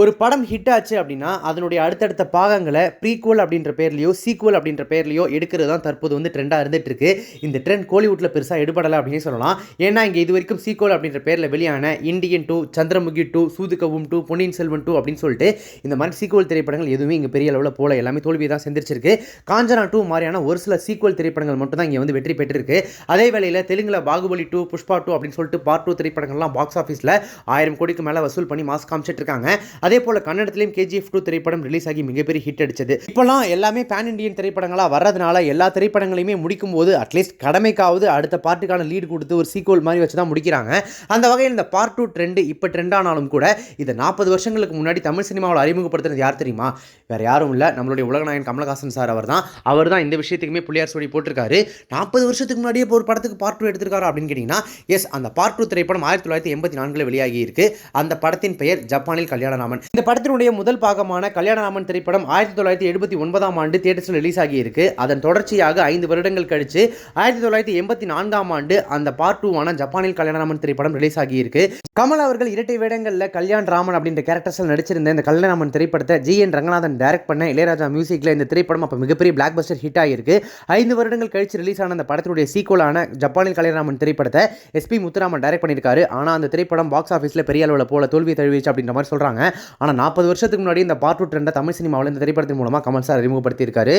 ஒரு படம் ஹிட் ஆச்சு அப்படின்னா அதனுடைய அடுத்தடுத்த பாகங்களை ப்ரீக்குவல் அப்படின்ற பேர்லையோ சீக்குவல் அப்படின்ற பேர்லையோ எடுக்கிறது தான் தற்போது வந்து ட்ரெண்டாக இருந்துட்டு இருக்கு இந்த ட்ரெண்ட் கோலிவுட்டில் பெருசாக எடுபடலை அப்படின்னு சொல்லலாம். ஏன்னா இங்கே இது வரைக்கும் சீக்குவல் அப்படின்ற பேரில் வெளியான இந்தியன் டூ சந்திரமுகி டூ சூதுகவும் டூ பொன்னியின் செல்வன் டூ அப்படின்னு சொல்லிட்டு இந்த மாதிரி சீக்குவல் திரைப்படங்கள் எதுவுமே இங்கே பெரிய அளவில் போல. எல்லாமே தோல்வி தான் செஞ்சிருச்சிருக்கு. காஞ்சனா டூ மாதிரியான ஒரு சில சீக்குவல் திரைப்படங்கள் மட்டும் தான் இங்கே வந்து வெற்றி பெற்றிருக்கு. அதே வேளையில் தெலுங்கில் பாகுபலி டூ புஷ்பா டூ அப்படின்னு சொல்லிட்டு பார்ட் டூ திரைப்படங்கள்லாம் பாக்ஸ் ஆஃபீஸில் ஆயிரம் கோடிக்கு மேலே வசூல் பண்ணி மாஸ் காமிச்சிட்டு இருக்காங்க. அதே போல் கன்னடத்திலையும் கேஜிஎஃப் டூ திரைப்படம் ரிலீஸ் ஆகி மிகப்பெரிய ஹிட் அடிச்சது. இப்போலாம் எல்லாமே பேன் இண்டியன் திரைப்படங்களாக வர்றதுனால எல்லா திரைப்படங்களையுமே முடிக்கும் போது அட்லீஸ்ட் கடமைக்காவது அடுத்த பார்ட்டுக்கான லீடு கொடுத்து ஒரு சீக்குவல் மாதிரி வச்சு தான் முடிக்கிறாங்க. அந்த வகையில் இந்த பார்ட் டூ ட்ரெண்டு இப்போ ட்ரெண்டானாலும் கூட இதை நாற்பது வருஷங்களுக்கு முன்னாடி தமிழ் சினிமாவில் அறிமுகப்படுத்துறது யார் தெரியுமா? வேறு யாரும் இல்லை. நம்மளுடைய உலகநாயகன் கமலஹாசன் சார் அவர் தான் அவர் தான் இந்த விஷயத்துக்குமே புள்ளியார் சொல்லி போட்டிருக்காரு. நாற்பது வருஷத்துக்கு முன்னாடியே இப்போ ஒரு படத்துக்கு பார்ட் டூ எடுத்திருக்காரு அப்படின்னு கேட்டிங்கன்னா எஸ் அந்த பார்ட் டூ திரைப்படம் ஆயிரத்தி தொள்ளாயிரத்தி எண்பத்தி நான்கில் வெளியாகி இருக்கு. அந்த படத்தின் பெயர் ஜப்பானில் கல்யாணராமன் இந்த படத்தினுடைய முதல் பாகமான கல்யாணராமன் திரைப்படம் ஆயிரத்தி தொள்ளாயிரத்தி எழுபத்தி ஒன்பதாம் ஆண்டு தியேட்டர்ஸில் ரிலீஸ் ஆகியிருக்கு. அதன் தொடர்ச்சியாக ஐந்து வருடங்கள் கழிச்சு ஆயிரத்தி தொள்ளாயிரத்தி எண்பத்தி நான்காம் ஆண்டு அந்த பார்ட் டூவான ஜப்பானில் கல்யாணராமன் திரைப்படம் ரிலீஸ் ஆகியிருக்கு. கமல் அவர்கள் இரட்டை வேடங்களில் கல்யாண் ராமன் அப்படின்ற கேரக்டர்ஸில் நடிச்சிருந்த இந்த கல்யாணராமன் திரைப்படத்தை ஜி என் ரங்கநாதன் டைரக்ட் பண்ண இளையராஜா மியூசிக்கில் இந்த திரைப்படம் அப்போ மிகப்பெரிய பிளாக் பஸ்டர் ஹிட் ஆகியிருக்கு. ஐந்து வருடங்கள் கழிச்சு ரிலீஸ் ஆன அந்த படத்தினுடைய சீக்குவலான ஜப்பானில் கல்யாணராமன் திரைப்படத்தை எஸ்பி முத்துராமன் டைரக்ட் பண்ணியிருக்காரு. ஆனால் அந்த திரைப்படம் பாக்ஸ் ஆஃபீஸில் பெரிய அளவில் போல தோல்வி தழுவிச்சு அப்படின்ற மாதிரி சொல்கிறாங்க ஆனால் நாற்பது வருஷத்துக்கு முன்னாடி இந்த பார்ட் டூ ட்ரெண்டை தமிழ் சினிமாவில் இந்த திரைப்படத்தின் மூலமாக கமல் சார் அறிமுகப்படுத்தியிருக்காரு.